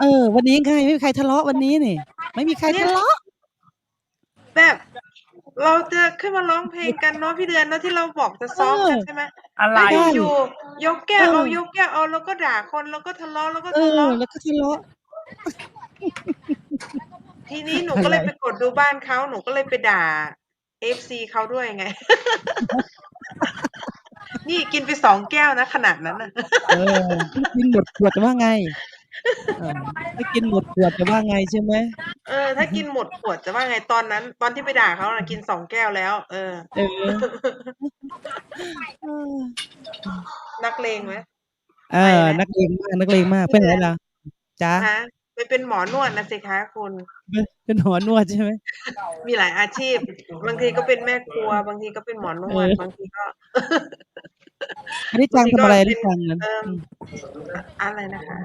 เออ วันนี้ไงไม่มีใครทะเลาะวันนี้นี่ ไม่มีใครทะเลาะ แบบเราจะขึ้นมาร้องเพลงกันเนาะพี่เดือนเนาะที่เราบอกจะซ้อมกันใช่ไหมอะไรแล้วอยู่ๆยกแก้วเออเอายกแก้วเอาแล้วก็ด่าคนแล้วก็ทะเลาะแล้วก็เอทะอ เลาะแล้วก็ทะเลาะ ทีนี้หนูก็เลยอะไรไปกดดูบ้านเขาหนูก็เลยไปด่าเอฟซีเขาด้วยไง นี่กินไปสองแก้วนะขนาดนั้นนะเออถ้ากินหมดขวดจะว่าไงเออ ถ้ากินหมดขวดจะว่าไงใช่ไหมเออ ถ้ากินหมดขวดจะว่าไงตอนนั้น ตอนที่ไปด่าเขานะกินสองแก้วแล้วเออเออ เออ นักเลงไหมเออ นักเลงมาก นักเลงมาก เป็นไงล่ะจ้าฮะไปเป็นหมอนวดนะสิคะคุณ เป็นหัวนวดใช่ไหม มีหลายอาชีพ บางทีก็เป็นแม่ครัว บางทีก็เป็นหมอนวดเออบางทีก็อริจังทำอะไรอริจังนั้นเอิ่มอืมอะไรนะคะ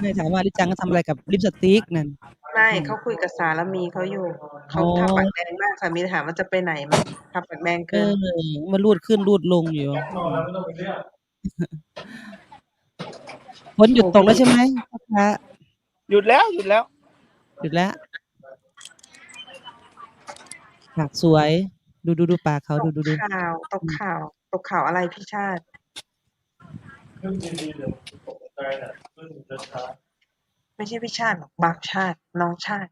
ไม่ถามว่าอริจังก็ทำอะไรกับลิปสติกนั่น ไม่เขาคุยกับสารมีเขาอยู่เขาอ๋อทำปากแดงมากสามีถามว่าจะไปไหนไหมทำปากแดงเอเกินอมันรูดขึ้นรูดลงอยู่ฝนหยุดตกแล้วใช่ไหมพ่อค้าหยุดแล้วหยุดแล้ว หยุดแล้วปากสวย ดูดูดูปากเขาตดูกดูดูข่าวตกข่าวตกข่าวอะไรพี่ชาติ ไม่ใช่พี่ชาติหรอกบางชาติ น้องชาติ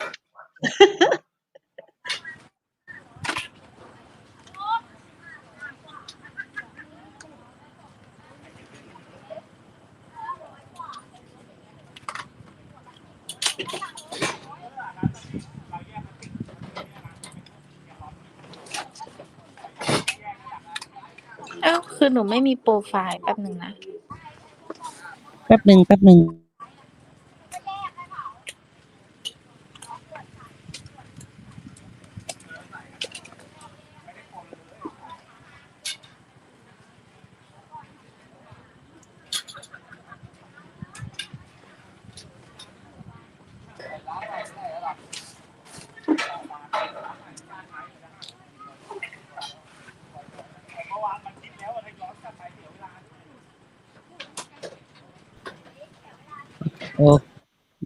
เอ้าคือหนูไม่มีโปรไฟล์แป๊บหนึ่งนะ แป๊บหนึ่งแป๊บหนึ่ง โอ้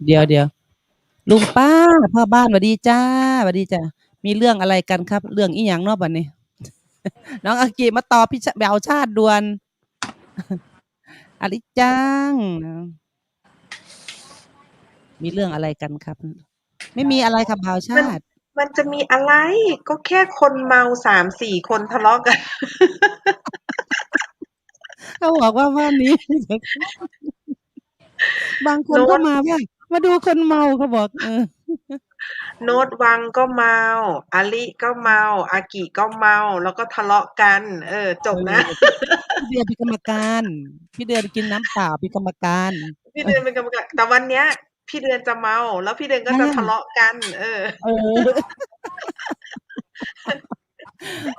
เดี๋ยวเดี๋ยวลุงป้าพ่อบ้านสวัสดีจ้าสวัสดีจ้ามีเรื่องอะไรกันครับ เรื่องอีหยังเนอกบัดนี้ น้องอากิมาตอบพี่ชะแบวชาติด่วนอลิจังมีเรื่องอะไรกันครับ ไม่มีอะไรครับบ่าวชาติ มันจะมีอะไรก็แค่คนเมาสามสี่คนทะเลาะกัน เขาบอกว่าบ้านนี้ บางคนโน้ตก็มาว่า มาดูคนเมาเขาบอก เออ โน้ตวังก็เมาอาลิก็เมาอากิก็เมา แล้วก็ทะเลาะกัน เออ จบนะ พี่เดือนเป็นกรรมการ พี่เดือนกินน้ำเปล่าเป็นกรรมการ พี่เดือนเป็นกรรมการแต่วันเนี้ย พี่เดือนจะเมา แล้วพี่เดือนก็จะอ่าทะเลาะกัน เออ เออ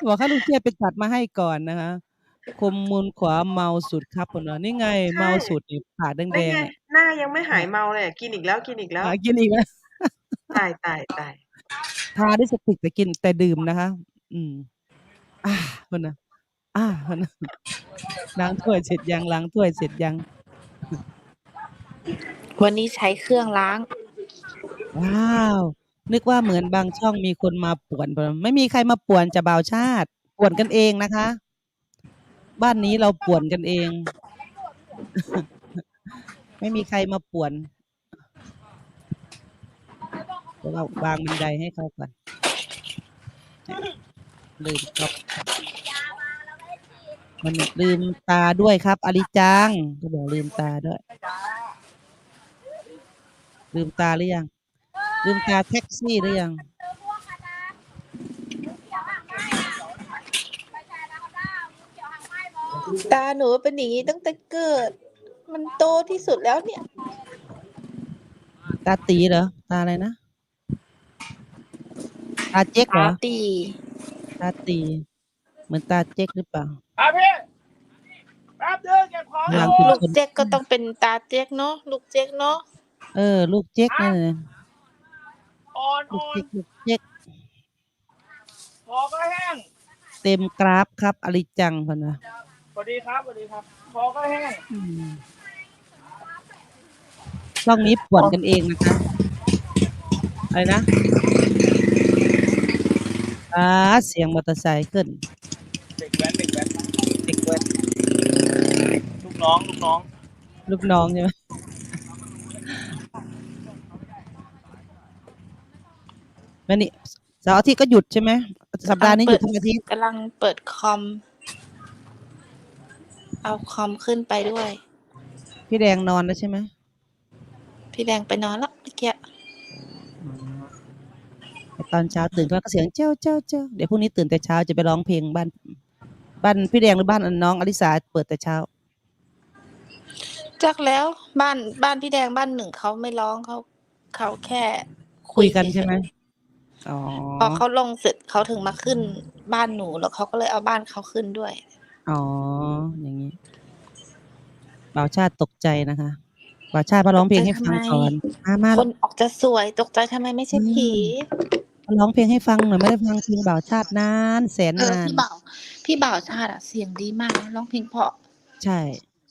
บอกให้ลุงเชียไปจัดมาให้ก่อนนะคะ คมมูลขวาเมาสุดครับผมเนาะนี่ไงใช่ เมาสุดนี่ผ่าแดนั่งนๆไงเนี่ยหน้ายังไม่หายเมาเลยอะกินอีกแล้วกินอีกแล้ว หากินอีกแล้วตายตายตายทาด้วยสติกแต่กินแต่ดื่มนะคะ อืม อ่าคนนะอ่าคนนะล้างถ้วยเสร็จยังล้างถ้วยเสร็จยังวันนี้ใช้เครื่องล้าง ว้าวนึกว่าเหมือนบางช่องมีคนมาป่วนบ่ไม่มีใครมาป่วนจะบ่าวชาติป่วนกันเองนะคะ บ้านนี้เราป่วนกันเอง ไม่มีใครมาป่วนเดี๋ยวเราวางบันไดให้เขาก่อนลืมครับมันลืมตาด้วยครับอลิจังก็บอกลืมตาด้วย ลืมตาหรือยัง ลืมตาแท็กซี่หรือยัง ตาหนูเป็นอย่างนี้ตั้งแต่เกิด มันโตที่สุดแล้วเนี่ย ตาตีเหรอ ตาอะไรนะ ตาเจ๊กเหรตาอตี ตาตี เหมือนตาเจ๊กหรือเปล่าอะพี่แป๊บเดียวเก็บของหลังอยู่คุณลูกคนเจ๊กก็ต้องเป็นตาเจ๊กเนาะ ลูกเจ๊กเนาะ เออ ลูกเจ๊กนั่นน่ะอ่อนลูกอ่อนเจ๊กลูกเจ๊กคอก็แห้ง เต็มกราฟครับอลิจังคนนะส วัสดีครับสวัสดีครับคอก็แห้งอืมช่องนี้ป่วนกันเองนะคะอะไรนะอ่าเสียงมอเตอร์ไซค์ขึ้นเด็กแว้นเด็กแว้นเด็กเว้นลูกน้องลูกน้อง ลูกน้องใช่ไหมแม่นี่เสาร์อาทิตย์ก็หยุดใช่ไหมสัปดาห์นี้หยุดทั้งอาทิตย์กำลังเปิดคอม เอาคอมขึ้นไปด้วย พี่แดงนอนแล้วใช่ไหมพี่แดงไปนอนแล้วเมื่อกี้แต่ตอนเช้าตื่นก็เสียงเจ้าเจ้าเจ้าเดี๋ยวพรุ่งนี้ตื่นแต่เช้าจะไปร้องเพลงบ้าน บ้านพี่แดงหรือบ้านน้องอลิสาเปิดแต่เช้าจักแล้วบ้านบ้านพี่แดงบ้านหนึ่งเขาไม่ร้องเขาเขาแค่คุยกันใช่ไหมอ๋อพอเขาลงเสร็จเขาถึงมาขึ้นบ้านหนูแล้วเขาก็เลยเอาบ้านเขาขึ้นด้วย อ๋อ อย่างนี้ บ่าวชาติตกใจนะคะ บ่าวชาติมาร้องเพลงให้ฟังก่อน มามา คนออกจะสวยตกใจทำไมไม่ใช่ผี มาร้องเพลงให้ฟังหน่อยไม่ได้ฟังเพลงบ่าวชาตินาน แสนเออ นาน พี่บ่าวพี่บ่าวชาติอะเสียงดีมากนะร้องเพลงเพราะใช่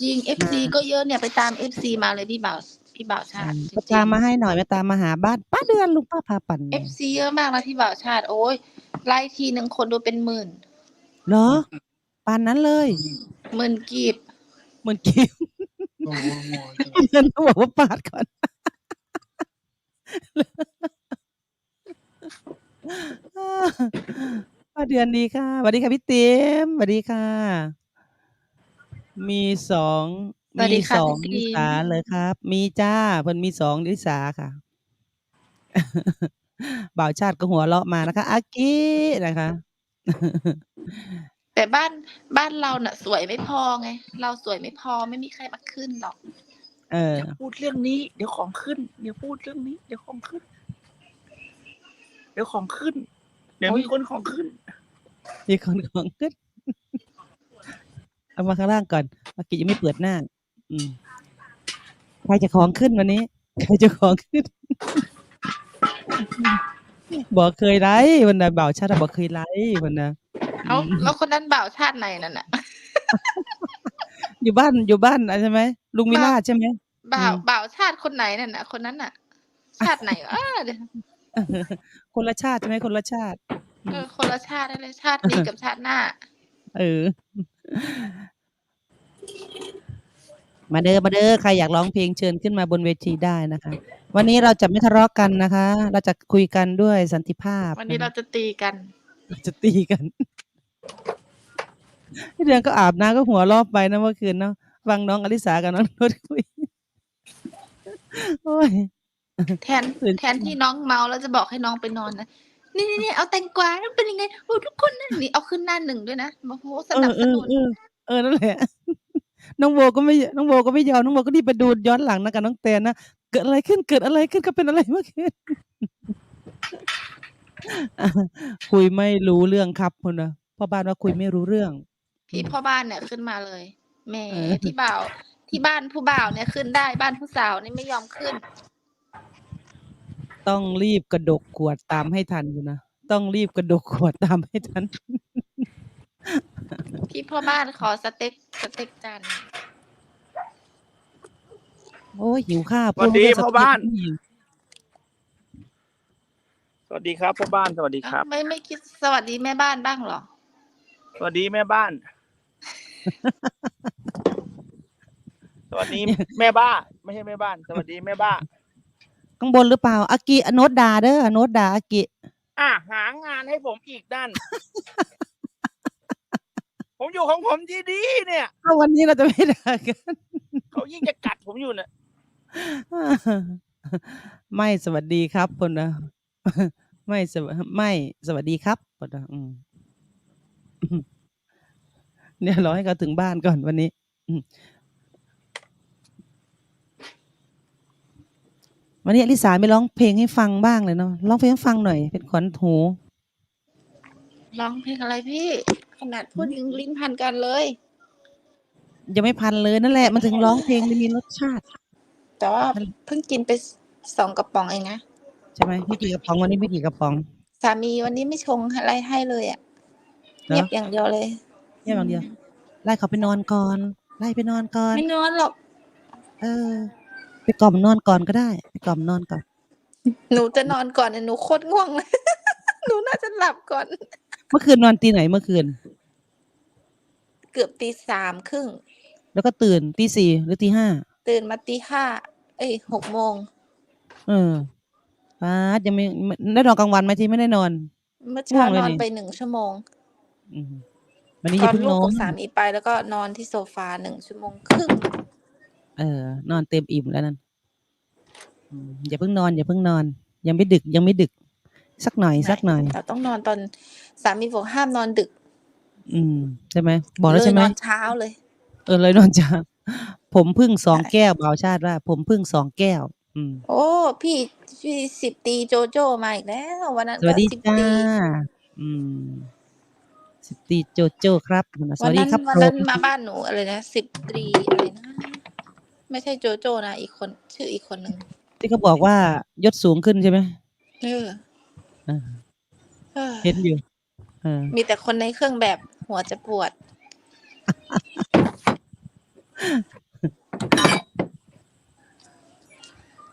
จริงเอฟซีก็เยอะเนี่ยไปตามเอฟซีมาเลยพี่บ่าวพี่บ่าวชาติก็ตามมาให้หน่อยมาตามมาหาบ้านป้าเดือนลุงป้าพาปั่นเอฟซีเยอะมากนะพี่บ่าวชาติ โอ้ยไล่ทีหนึ่งคนดูเป็นหมื่น เหรอปานนั้นเลยหมื่นกีบเหมือนกิ้วเงินต้องบอกว่าปาดก่อนป้าเดือนดีค่ะสวัสดีค่ะพี่ติ๋มสวัสดีค่ะ มีสองสวัสดีมีค่ะสองพี่ลิติ๋มสาเลยครับ มีจ้าเพิ่นมีสองลิสาค่ะ บ่าวชาติก็หัวเราะมานะคะอากินะคะ แต่บ้านบ้านเราน่ะ สวยไม่พอไง เราสวยไม่พอไม่มีใครมาขึ้นหรอก เออเดี๋ยวพูดเรื่องนี้ เดี๋ยวของขึ้น เดี๋ยวพูดเรื่องนี้ เดี๋ยวของขึ้น เดี๋ยวของขึ้น เดี๋ยวมีคนของขึ้น มีคนของขึ้น เอามาข้างล่างก่อนเมื่อกี้ยังไม่เปิดหน้า อืมใครจะของขึ้นวันนี้ ใครจะของขึ้น บอกเคยไล่วันน่ะบ่าวชาติบอกเคยไล่วันน่ะ เอาแล้วคนนั้นบ่าวชาติไหนนั่นน่ะ อยู่บ้านอยู่บ้านอะใช่ไหมลุงมิล่าใช่ไหมบ่าวอืมบ่าวชาติคนไหนนั่นน่ะ คนนั้นน่ะ ชาติไหนอะเดี๋ยวคนละชาติใช่ไหมคนละชาติเออคนละชาติได้เลยชาตินี้กับชาติหน้า เออ มาเด้อมาเด้อใครอยากร้องเพลงเชิญขึ้นมาบนเวทีได้นะคะ วันนี้เราจะไม่ทะเลาะกันนะคะ เราจะคุยกันด้วยสันติภาพ วันนี้ะคะเราจะตีกันเราจะตีกัน พี่เดือนก็อาบน้ำก็หัวรอบไปนะเมื่อคืนเนาะฟังน้องอลิสากับน้องนุชคุยโอ้ยแทนตื่นแทนที่น้องเมาแล้วจะบอกให้น้องไปนอนนะนี่นี่นี่เอาแตงกวาแล้วเป็นยังไงโอ้ทุกคนนั่นนี่เอาขึ้นหน้าหนึ่งด้วยนะมาโพสต์สเอนัอบเอสอนุนเออเออนั่นแหละน้องโบก็ไม่น้องโบก็ไม่ยอมน้องโบก็รีบไปดูย้อนหลังนะกับน้องแตนนะเกิดอะไรขึ้นเกิดอะไรขึ้นก็เป็นอะไรเมื่อคืนอะคุยไม่รู้เรื่องครับคนนะ พ่อบ้านว่าคุยไม่รู้เรื่อง พี่พ่อบ้านเนี่ยขึ้นมาเลยแหม่เออที่บ่าว ที่บ้านผู้บ่าวเนี่ยขึ้นได้บ้านผู้สาวนี่ไม่ยอมขึ้น ต้องรีบกระดกขวดตามให้ทันอยู่นะต้องรีบกระดกขวดตามให้ทัน พี่พ่อบ้านขอสเต็กสเต็กจานโอ้ยหิวข้าวสวัสดีพูพ่อบ้านไม่หิวสวัสดีครับพ่อบ้านสวัสดีครับ ไม่ไม่คิดสวัสดีแม่บ้านบ้างเหรอส วัสดีแม่บ้าน สวัสดีแม่บ้า ไม่ใช่แม่บ้าน สวัสดีแม่บ้า ข้างบนหรือเปล่าอากิโนตดาเด้อโนตดาอากิ อะหางานให้ผมอีกนั่นผมอยู่ของผมดีๆเนี่ย ถ้าวันนี้เราจะไม่ด่ากันเขายิ่งจะกัดผมอยู่เนี่ยไม่สวัสดีครับคนนะไม่สวไม่สวัสดีครับคนนะอืม เนี่ยรอให้เขาถึงบ้านก่อนวันนี้อืมวันนี้อลิสาไม่ร้องเพลงให้ฟังบ้างเลยเนาะร้องเพลงให้ฟังหน่อย เป็นขวัญหูร้องเพลงอะไรพี่ ขนาดพูดยังลิ้นพันกันเลยยังไม่พันเลยนั่นแหละมันถึงร้องเพลงไม่มีรสชาติ แต่ว่าเพิ่งกินไปสองกระป๋องเองนะใช่ไหมไม่กี่กระป๋องวันนี้ไม่กี่กระป๋อง สามีวันนี้ไม่ชงอะไรให้เลยอะ เหรอเงียบอย่างเดียวเลยแค่บางเดียวไล่เขาไปนอนก่อนไล่ไปนอนก่อน ไม่นอนหรอกเออ ไปกล่อมนอนก่อนก็ได้ ไปกล่อมนอนก่อน หนูจะนอนก่อนแต่หนูโคตรง่วงเลยหนูน่าจะหลับก่อน เมื่อคืนนอนตีไหนเมื่อคืน เกือบตีสามครึ่ง แล้วก็ตื่นตีสี่หรือตีห้าตื่นมาตีห้าเอ้ยหกโมงเออป้าดยังไม่ได้นอนกลางวันไหมที่ไม่ได้นอน เมื่อเช้าง่วงเลยนอนนี่ไปหนึ่งชั่วโมง อืมวันนี้อก่ย่าอนเพิ่งลูนกอนกับสามีไปแล้วก็นอนที่โซฟาหนึ่งชั่วโมงครึ่งเออ นอนเต็มอิ่มแล้วนั่นอืมอย่าเพิ่งนอน อย่าเพิ่งนอน ยังไม่ดึกยังไม่ดึก สักหน่อยสักหน่อย เราต้องนอนตอนสามีบอกห้ามนอนดึกอืมใช่ไหมบอกแล้วใช่ไหม เลยนอนเช้าเลย เออเลยนอนจ้าผมพึ่งสองใช่ แก้วบ่าวชาติว่า ผมพึ่งสองแก้ว อืม โอ้พี่พี่สิบตีโจโจมาอีกแล้ว วันนั้นสวัสดีก็สิบจ้า ตีอืม สิบตีโจโจ้ครับสวัวันสดีนั้นครับวันโปรนั้นมาบ้านหนูอะไรนะสิบตรีอะไรนะไม่ใช่โจโจนะอีกคนชื่ออีกคนหนึ่งที่เขาบอกว่ายศสูงขึ้นใช่ไหมเออเออเออเห็นอยู่เออมีแต่คนในเครื่องแบบหัวจะปวด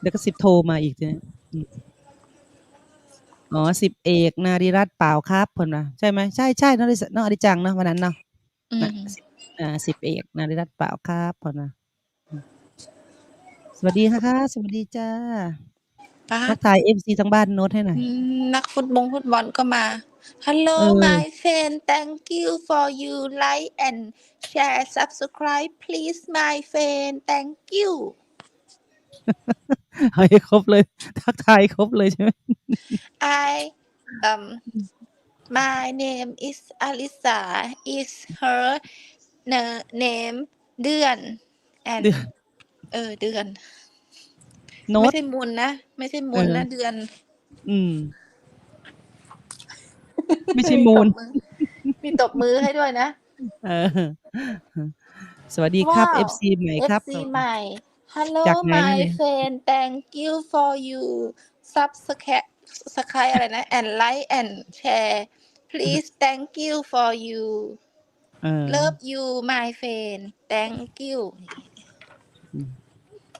เดี๋ยวก็สิบโทรมาอีกเนี่ย อืมอ๋อสิบเอกนาริรัตน์เปล่าครับเพิ่นว่าใช่ไหมใช่ใช่น้องอดิน้องอดิจังเนาะวันนั้นเนาะอืม นะสิบอ่าสิบเอกนาริรัตน์เปล่าครับเพิ่นว่าอืมสวัสดีค่ะค่ะสวัสดีจ้าป้าทักทายเอฟซีทั้งบ้านโน้ตให้หน่อยอืมนักฟุตบงฟุตบอลก็มา Hello เออ my friend thank you for you like and share subscribe please my friend thank you ให้ครบเลย ทักทายครบเลยใช่ไหม I um my name is Alisa is her na- name เดือน and เดือน เออเดือน โน้ไม่ต ใช่มุนนะ ไม่ใช่มุนนะ เออ เดือนอืม ไม่ใช่มูล ตบอมีตบมือให้ด้วยนะ เออ สวัสดีครับ ว้าว FC ใหม่ครับ FC ใหม่ Hello จากไหน my เนี่ย friend thank you for you subscribe subscribe อะไรนะ and like and share please thank you for you เออ love you my friend thank you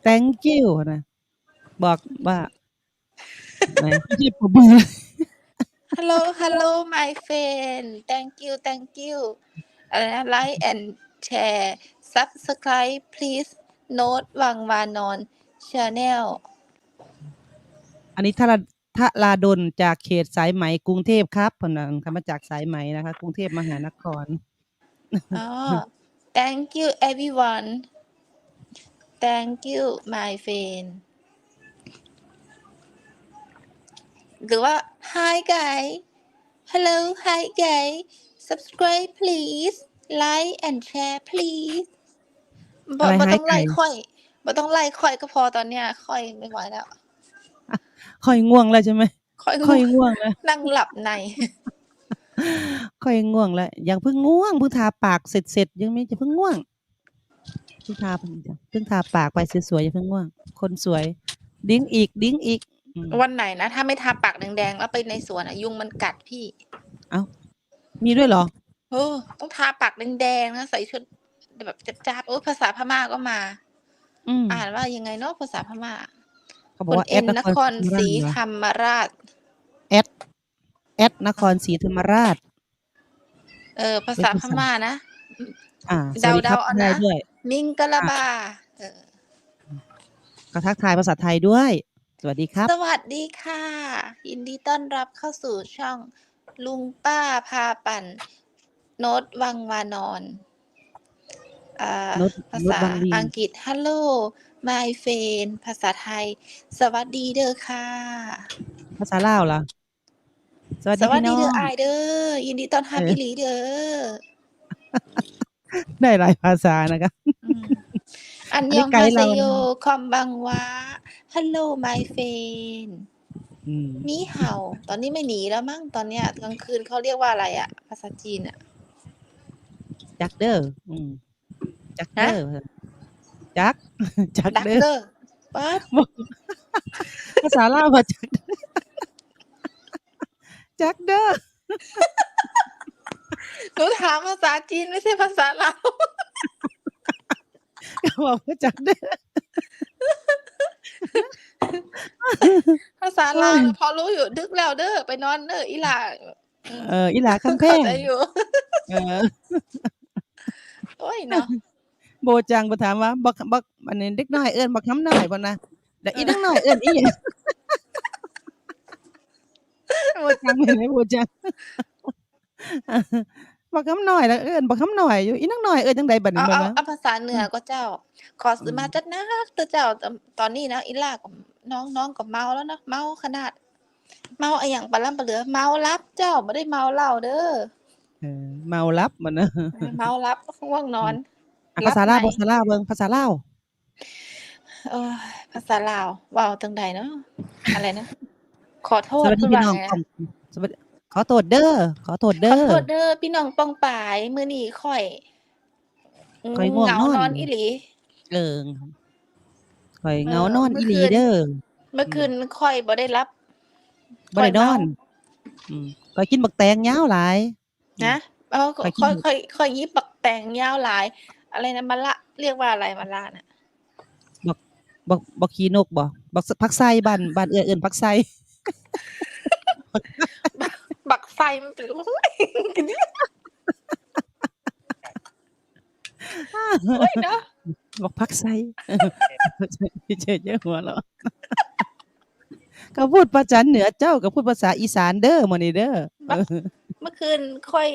thank you นะ บอกว่าไหนไม่ใช่ผมมือ hello hello my friend thank you thank you อะไรนะ like and share subscribe please note วังวานอน channel อันนี้ถ้าลาถ้าลาดนจากเขตสายไหมกรุงเทพครับพนันคำมาจากสายไหมนะคะ กรุงเทพมหานครอ๋อ thank you everyone thank you my friend หรือว่า hi guys hello hi guys subscribe please like and share please บอะไรบ่ hi ต้องไล่ guys ค่อยบ่ต้องไล่ค่อยก็พอตอนเนี้ย ค่อยไม่ไหวแล้ว ค่อยง่วงแล้วใช่ไหมค่อยค่อยง่วงแล้ว นั่งหลับใน ค่อยง่วงแล้วยังเพิ่งง่วงเพิ่งทาปากเสร็จเสร็จยังไม่จะเพิ่งง่วงเพิ่งทาเพิ่งเพิ่งทาปากไปสวยๆอย่าเพิ่งง่วง คนสวย ดิ้งอีก ดิ้งอีกอืมวันไหนนะ ถ้าไม่ทาปากแดงๆ แล้วไปในสวนอะยุงมันกัดพี่ มีด้วยเหรอโอ้ต้องทาปากแดงๆนะใส่ชุด แบบจับๆโอ้ภาษาพม่าก็มา อืมอ่านว่ายังไงเนาะภาษาพม่าเขาบคอกนว่าแอเอ็ดนนนคครรศศรีรีธรรมราชธรรมราช แอดแอดนครศรีธรรมราช เออ ภาษาพม่านะ อ่าสวัสดีครับเดาๆเอานะ ได้ด้วย มิงกะลาบาเออก็ทักทายภาษาไทยด้วย สวัสดีครับ สวัสดีค่ะยินดีต้อนรับเข้าสู่ช่องลุงป้าพาปั่น โน้ตวังวานอนอ่าโน้ต ภาโน้ตษาวังลีอังกฤษ Hello my friend ภาษาไทย สวัสดีเด้อค่ะ ภาษาลาวเหรอสวัสสดีวัสพี่ดีน้อเด้องอายเด้อ ยินดีต้อนรับเออพี่หลีเด้อ ได้หลายภาษานะครับอืมอันอันนี้ยองไกฮาด์เซเราโยนะคอมบังวะ Hello my friend อืมนี่เห่า ตอนนี้ไม่หนีแล้วมั้ง ตอนเนี้ยกลางคืนเขาเรียกว่าอะไรอะภาษาจีนอะจักเด้ออืม จักเด้อจักจักดักเด้อเกอร์ป๊าดภาษาลาวว่าจักจักเด้อหนูถามภาษาจีนไม่ใช่ภาษาลาวบอกว่าจักเด้อภาษาลาวน่ะพอรู้อยู่ดึกแล้วเด้อไปนอนเด้ออีหล่าอืมเอออีหลาคำแพเข้างใจอยู่ เออ โอ้ยเนาะ โบจังบ่ถามว่าบักบักอันนี้เด็กน้อยเอิ้นบักคำน้อยบ่นะแล้วอีนักน้อยเอิ้นอีหยังโบจังเห็นไหมโบจังบักคำน้อยแล้วเอิ้นบักคำน้อยอยู่อีนักน้อยเอิ้นจังใดบัดนี้เอาบ่เอานะเอาภาษาเหนือก็เจ้า ขอซื้อมาจัดนักเด้อเจ้าตตอนนี้นะอีหล่ากับน้องน้องก็เมาแล้วนะเมาขนาด เมาไอ้หยังปลาล่ำปลาเหลือเมารับเจ้าบ่ได้เมาเหล้าเด้อเออเมาลับบ่นะเมารับง่วงนอน อะภาษาลาวรับภาษาลาวเบิ่งภาษาลาว เออ ภาษาลาวเว้าจังใดเนาะ อะไรนะ ขอโทสษวัสดีเพิ่นพี่ว่าน้องไงป้อนะงสวัสดี ขอโทษเด้อ ขอโทษขอเด้อโทษเด้อพี่น้องป้องปายมื้อนี้ข่อย อืมข่อยง่วงเหงานอน นอนอีหลี เอิงข่อยเออเหงานอนเมื่อีอหลีคืน เด้อ เมื่อคืนข่อยบ่ได้รับบ่ได้นอน อืมข่อยกินบักแตงยาวหลายนะเออข่อยกินค่อยค่อยค่อยยิบปักแต่งยาวหลาย อะไรนะมะละเรียกว่าอะไรมะละน่ะบักบักขี้นกบ่บักสผักไส้บ้านบ้านเอื้อเอิ้นผักไส้บักไฟมันเป็นโอ้ยโอ้ยเนาะบอกพักไซเฉยๆหัวเราะก็พูดภาษาเหนือเจ้าก็พูดภาษาอีสานเด้อมื้อนี้เด้อเมื่อคืนค่อย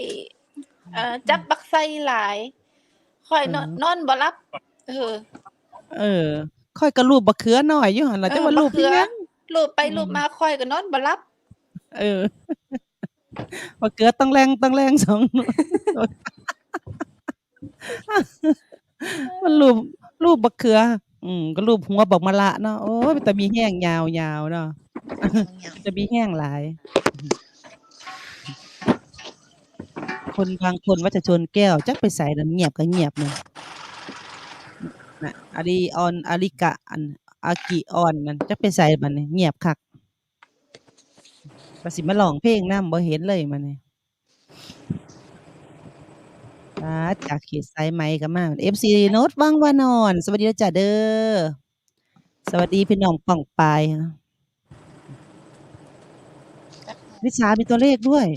เอ่อจับบักไฟหลาย ค่อยนอนนอนบ่รับ เออ เออ ค่อยก็รูปบักเขือน้อยอยู่หั่นล่ะเออแต่ว่ารูปบักเขืพี่อยังรูปไปอืมรูปมาค่อยก็นอนบ่รับ เออ บักเขือต้องแรงต้องแรงสองมันรูปรูปบักเขือ อืมก็รูปหัวบักมะละเนาะโอ้ยแต่มีแห้งยาวๆเนาะจะมีแห้งหลาย คนบางคนว่าจะชนแก้วจักไปใส่น้ำเงียบก็เงียบเนี่ยนะอาริออนอาริกะอันอากิออนนั่นจักไปใส่มันนี่เงียบคักประสิมาลองเพลงนำบ่เห็นเลยมันนี่อ่าจากเขตสายไหมก็มา FC โนตวังวานอน สวัสดีจ้าเด้อ สวัสดีพี่น้องป่องปายวิชามีตัวเลขด้วย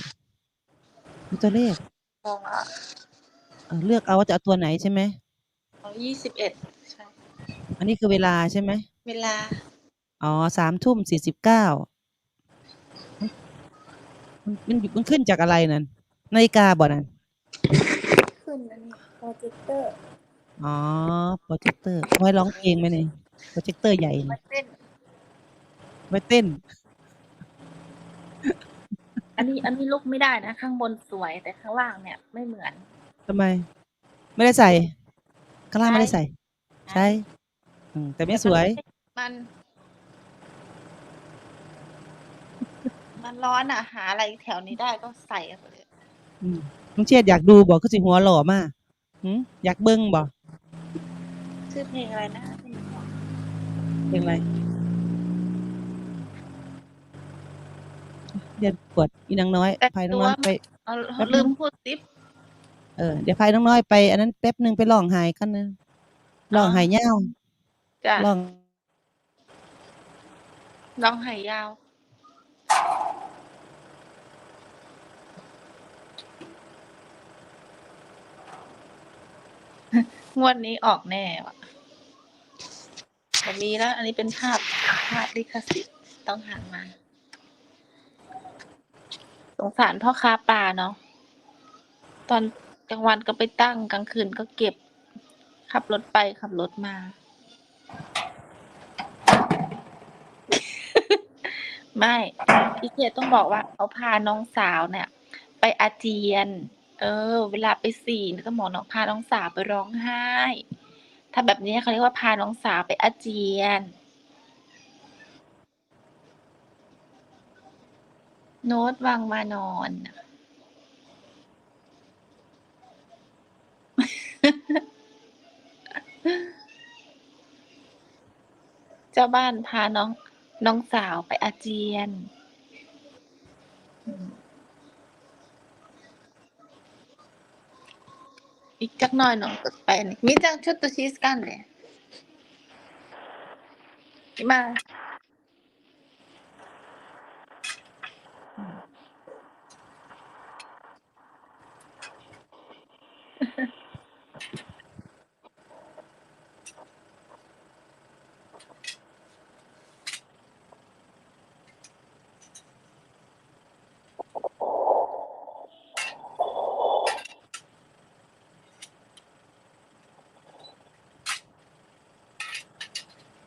มีตัวเลขมองอะเออเลือกเอาว่าจะเอาตัวไหนใช่ไหมเอายี่สิบเอ็ดใช่ อันนี้คือเวลาใช่ไหม เวลาอ๋อสามทุ่มสี่สิบเก้ามันมันมันขึ้นจากอะไรนั่น นาฬิกาบ่นั่น ขึ้นอันนี้โปรเจคเตอร์อ๋อ โปรเจคเตอร์ ไว้ร้องเพลงไหมเนี่ย โปรเจคเตอร์ใหญ่มานี่เต้นไว้เต้น อันนี้อันนี้ลุกไม่ได้นะ ข้างบนสวยแต่ข้างล่างเนี่ยไม่เหมือน ทำไม ไม่ได้ใส่ข้างล่างไม่ได้ใส่ ใช่อืมแต่ไม่สวย มัน มันร้อนอะ หาอะไรแถวนี้ได้ก็ใส่เข้าไปเลยอืมน้องเชษฐ์อยากดูบอกก็สิหัวหล่อมากหืมอยากเบิ้งบอกชื่อเพลงอะไรนะที่หนูบอกเพลงอะไร เดี๋ยวปวดอีนางน้อยพายน้องน้อยไป เอาแป๊บนึง ลืมพูดติ๊บ เออเดี๋ยวพายน้องน้อยไปอันนั้นแป๊บหนึ่งไปลองหายกันนะลองหายเงาวจ้ะลองร้องไห้ยาว งวดนี้ออกแน่ว่ะแต่มีแล้ว อันนี้เป็นภาพภาพลิขสิทธิ์ต้องหามา สงสารพ่อค้าปลาเนาะตอนกลางวันก็ไปตั้งกลางคืนก็เก็บ ขับรถไปขับรถมา ไม่พี่เกดต้องบอกว่าเขาพาน้องสาวเนี่ย ไปอาเจียน เออ เวลาไปสี่ก็หมอน้องพาน้องสาวไปร้องไห้ ถ้าแบบนี้เขาเรียกว่าพาน้องสาวไปอาเจียน โน้ตวังมานอนเจ้าบ้านพาน้องน้องสาวไปอาเจียน อีกจักหน่อยน้องก็ไปนี่มีจังชุดตัวชีสกันเลยมา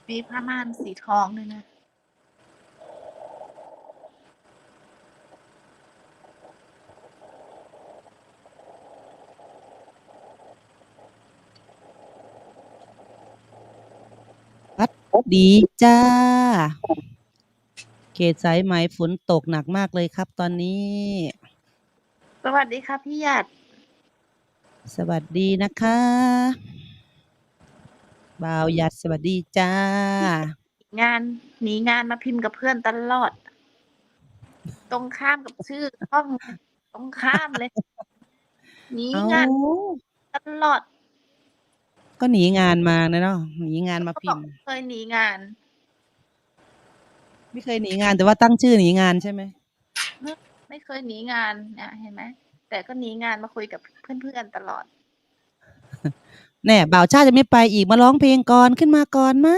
มีผ้าม่านสีทองด้วยนะดีจ้า เขตสายไหมฝนตกหนักมากเลยครับตอนนี้ สวัสดีค่ะพี่หยัด สวัสดีนะคะ บ่าวหยัดสวัสดีจ้า งานหนีงานมาพิมพ์กับเพื่อนตลอด ตรงข้ามกับชื่อห้องตรงข้ามเลยหนีเอ้างานตลอด ก็หนีงานมานะเนาะหนีงานมาก็พิบอกมพ์เคยหนีงาน ไม่เคยหนีงานแต่ว่าตั้งชื่อหนีงานใช่ไหมไม่เคยหนีงานเนี่ยเห็นไหมแต่ก็หนีงานมาคุยกับเพื่อนๆตลอด แน่บ่าวชาติจะไม่ไปอีกมาร้องเพลงก่อนขึ้นมาก่อนมา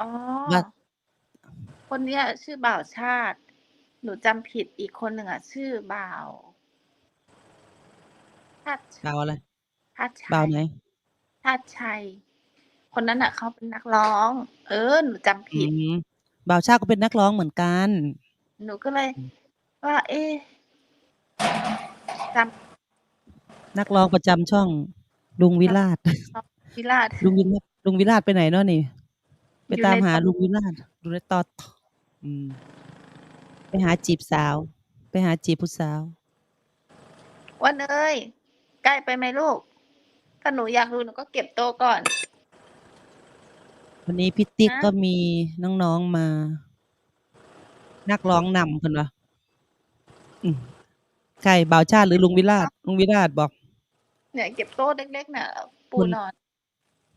อ๋อ ว่าคนเนี้ยชื่อบ่าวชาติ หนูจำผิดอีกคนหนึ่งอะ ชื่อบ่าวชาติบ่าวอะไรชาติชับ่าวยไหนชาติชัย คนนั้นอะเขาเป็นนักร้อง เออ หนูจำอืผิด มบ่าวชาติก็เป็นนักร้องเหมือนกัน หนูก็เลย ว่า เอ๊ะ จนักร้องประจำช่องลุงวิราชำพิราชลุงวิราชลุงวิราชไปไหนเนาะนี่ ไปอยู่ตามในหาตอลุงวิราชดูในตอดอืมไปหาจีบสาว ไปหาจีบผู้สาววันเอ้ยใกล้ไปไหมลูก ถ้าหนูอยากรู้หนูก็เก็บโตะก่อน วันนี้พี่ติ๊กฮะก็มีน้องๆมา นักร้องนำคนวะอืม ใครบ่าวชาติหรือลุงวิราชลุงวิราชบอก เนี่ยเก็บโต๊ะเล็กๆน่ะ ปูคุณนอน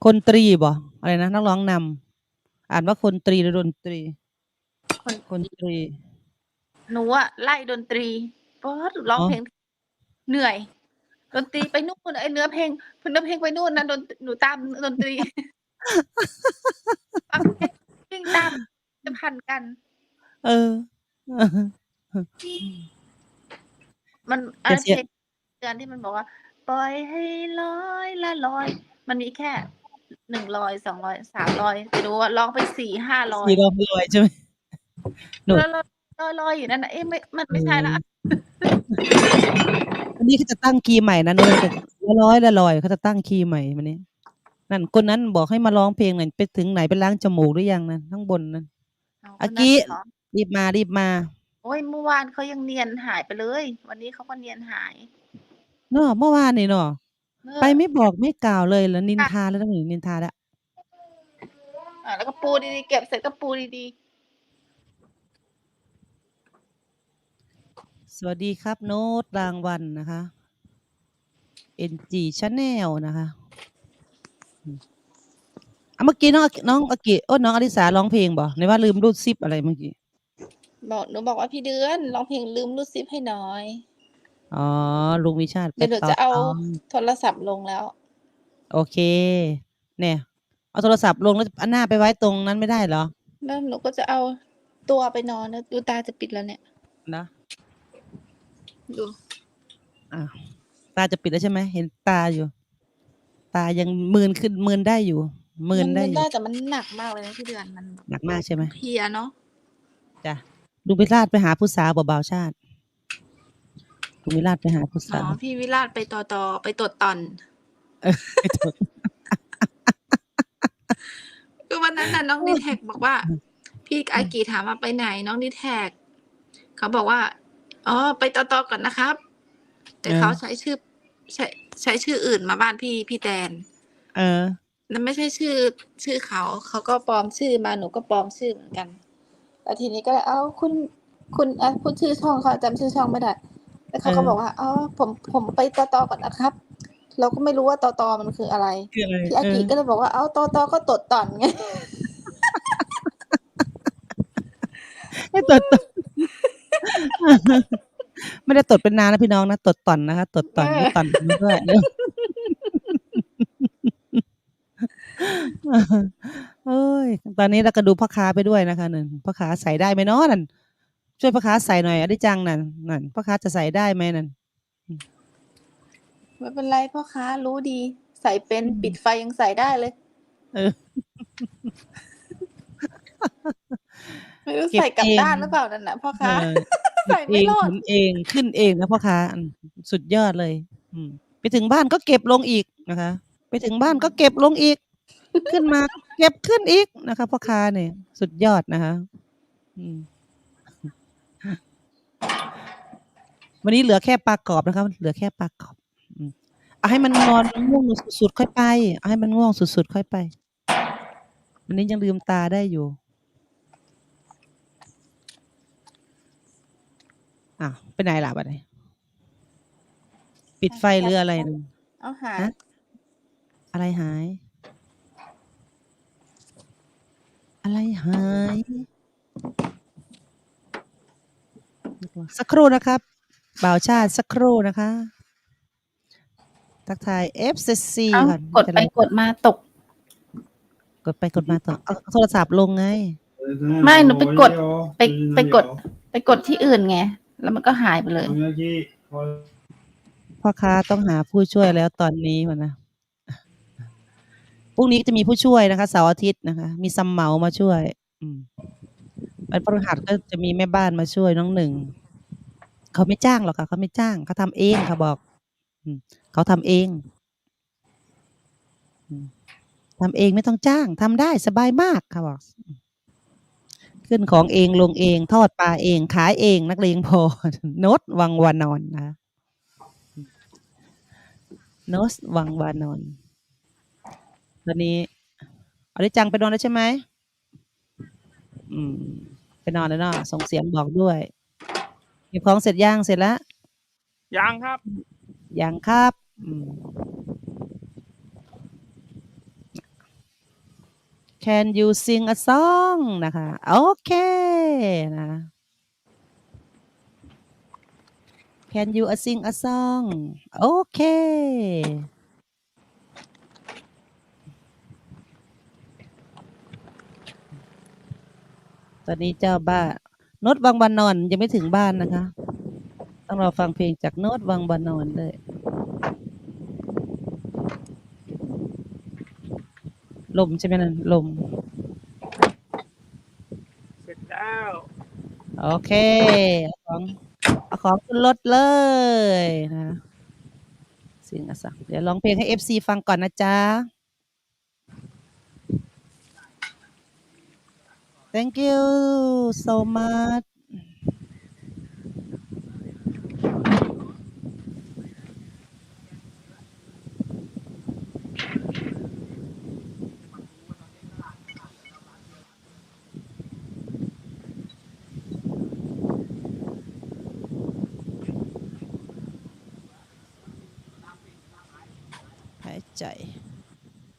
คนตรีบอกอะไรนะนักร้องนำอ่านว่าคนตรีหรือดนตรี คนคนตรี หนูอะไล่ดนตรีเพราะร้องอ๋อเพลงเหนื่อย ดนตรีไปนู่นไอ้เนื้อเพลงเนื้อเพลงไปนู่นนะดนหนูตามดนตรีฟังเพลงวิ่งตามจะพันกัน เออ มันแต่อะไรเสียเพลงเดือนที่มันบอกว่า ปล่อยให้ลอยละลอย มันมีแค่หนึ่งร้อยสองร้อยสามร้อยแต่หนูอะร้องไปสี่ห้าร้อยสีรองลอยใช่ไหมหนูแล้วลอยลอยอยู่นั่นนะเอ๊ะไม่มันไม่ใช่ละอันนี้เขาจะตั้งคีย์ใหม่นะโน้ตละร้อยละลอยเขาจะตั้งคีย์ใหม่มันนี้นั่นคนนั้นบอกให้มาร้องเพลงหน่อยไปถึงไหนไปล้างจมูกหรือยังนั่นข้างบนนั่นเคนอานั้นกิเหรอรีบมารีบมา โอ้ยเมื่อวานเขายังเนียนหายไปเลย วันนี้เขาก็เนียนหาย เนาะเมื่อวานนี่เนาะเออไปไม่บอกไม่กล่าวเลยแล้วนินทาแล้วต้องหนีนินทาแล้ว อะแล้วก็ปูดีๆ เก็บเสร็จก็ปูดีสวัสดีครับ โน้ตรางวัลนะคะ NG Channel นะคะอืมอะเมื่อกี้น้องอากิน้องอากิโอ้น้องอลิสาร้องเพลงบ่ในว่าลืมรูดซิปอะไรเมื่อกี้ๆ บอกหนูบอกว่าพี่เดือนร้องเพลงลืมรูดซิปให้หน่อย อ๋อ ลุงวิชาติเดี๋ยวหนูไปต่จะเอาต่โทรศัพท์ลงแล้ว โอเค เนี่ย เอาโทรศัพท์ลงแล้วอันหน้าไปไว้ตรงนั้นไม่ได้เหรอ แล้วหนูก็จะเอาตัวไปนอนนะดูตาจะปิดแล้วเนี่ย นะดูอะตาจะปิดแล้วใช่ไหมเห็นตาอยู่ ตายังมืนขึ้นมืนได้อยู่มืนได้มันอยู่ได้แต่มันหนักมากเลยนะพี่เดือนมันหนักมากใช่ไหมเพลียเนาะจ้ะ ลุงวิราชไปหาผู้สาวเบาๆชาติลุงวิราชไปหาผู้อ๋สาวอพี่วิราชไปต่อต่อไปตดตอน ไปเถอะคือวันนั้นน่ะน้องดีแท็กบอกว่า พี่อากีถามว่าไปไหนน้องดีแท็กเขาบอกว่าอ๋อไปต่อต่อก่อนนะครับ แต่เขาใช้ชื่อใช้ใช้ชื่ออื่นมาบ้านพี่พี่แตนเออ นั่นไม่ใช่ชื่อชื่อเขา เขาก็ปลอมชื่อมาหนูก็ปลอมชื่อเหมือนกัน แล้วทีนี้ก็เลยเอ้าคุณคุณอะพูดชื่อช่องเขาจำชื่อช่องไม่ได้แล้วเขาก็เออบอกว่าอ๋อผมผมไปต่อต่อก่อนนะครับ เราก็ไม่รู้ว่าตอตอมันคืออะไร คืออะไรพี่อากิก็เลยบอกว่าเอ้าตอตอก็ตดต่อนไงให้ตดตด ไม่ได้ตดเป็นนานนะพี่น้องนะตดต่อนนะคะตดต่อนเออไม่ต่อนมาด้วย เอ้ย ตอนนี้เราก็ดูพ่อค้าไปด้วยนะคะนั่นพ่อค้าใส่ได้ไหมเนาะนั่นช่วยพ่อค้าใส่หน่อยอดิจังนั่นนั่นพ่อค้าจะใส่ได้ไหมนั่นไม่เป็นไรพ่อค้ารู้ดี ใส่เป็นปิดไฟยังใส่ได้เลย เออ ไม่รู้เก็บใส่กลับเองด้านหรือเปล่านั่นนะพ่อค้าเออใส่ไม่เองรอดขนเองขึ้นเองนะพ่อค้าอืมสุดยอดเลย อืม ไปถึงบ้านก็เก็บลงอีกนะคะ ไปถึงบ้านก็เก็บลงอีก ขึ้นมาเก็บขึ้นอีกนะคะพ่อค้าเนี่ย สุดยอดนะคะอืมวันนี้เหลือแค่ปลากรอบนะครับเหลือแค่ปลากรอบอืมเอาให้มันนอนง่วงสุดๆค่อยไปเอาให้มันง่วงสุดๆค่อยไปวันนี้ยังลืมตาได้อยู่อ้าวไปไหนล่ะบัดนี้ปิดไฟหรืออะไรนึงเอาหาฮะอะไรหาย อะไรหาย สักครู่นะครับ บ่าวชาติสักครู่นะคะ ทักทาย FCC เอ้าก่อนกดไปกดมาตก กดไปกดมาต่อเอาโทรศัพท์ลงไง ไม่หนูไปกดไปไปกด ไปกดที่อื่นไง แล้วมันก็หายไปเลย พ่อค้าต้องหาผู้ช่วยแล้วตอนนี้มันนะ พรุ่งนี้จะมีผู้ช่วยนะคะเสาร์อาทิตย์นะคะ มีซัมเหมามาช่วย อืมวันพฤหัสก็จะมีแม่บ้านมาช่วยน้องหนึ่งเขาไม่จ้างหรอกค่ะเขาไม่จ้างเขาทำเองเขาบอก อืมเขาทำเองอืมทำเองไม่ต้องจ้างทำได้สบายมากเขาบอกขึ้นของเองลงเองทอดปลาเองขายเองนักเลงพอโนดวังวานอนนะโนสวังวานอน ตอนนี้เอาได้จังไปนอนแล้วใช่ไหมอืมไปนอนแล้วเนาะส่งเสียงบอกด้วยเก็บของเสร็จย่างเสร็จแล้วยังครับยังครับ อืม Can you sing a song นะคะ โอเคนะ Can you a sing a song โอเค ตอนนี้เจ้าบ้านโน้ตวังบานนอนยังไม่ถึงบ้านนะคะ ต้องรอฟังเพลงจากโน้ตวังบานอนเลยลมใช่ไหมนั่นลม เสร็จแล้ว โอเคเอาของเอาของขึ้นรถเลยนะสิ่งอะสักเดี๋ยวร้องเพลงให้ FC ฟังก่อนนะจ๊ะ thank you so much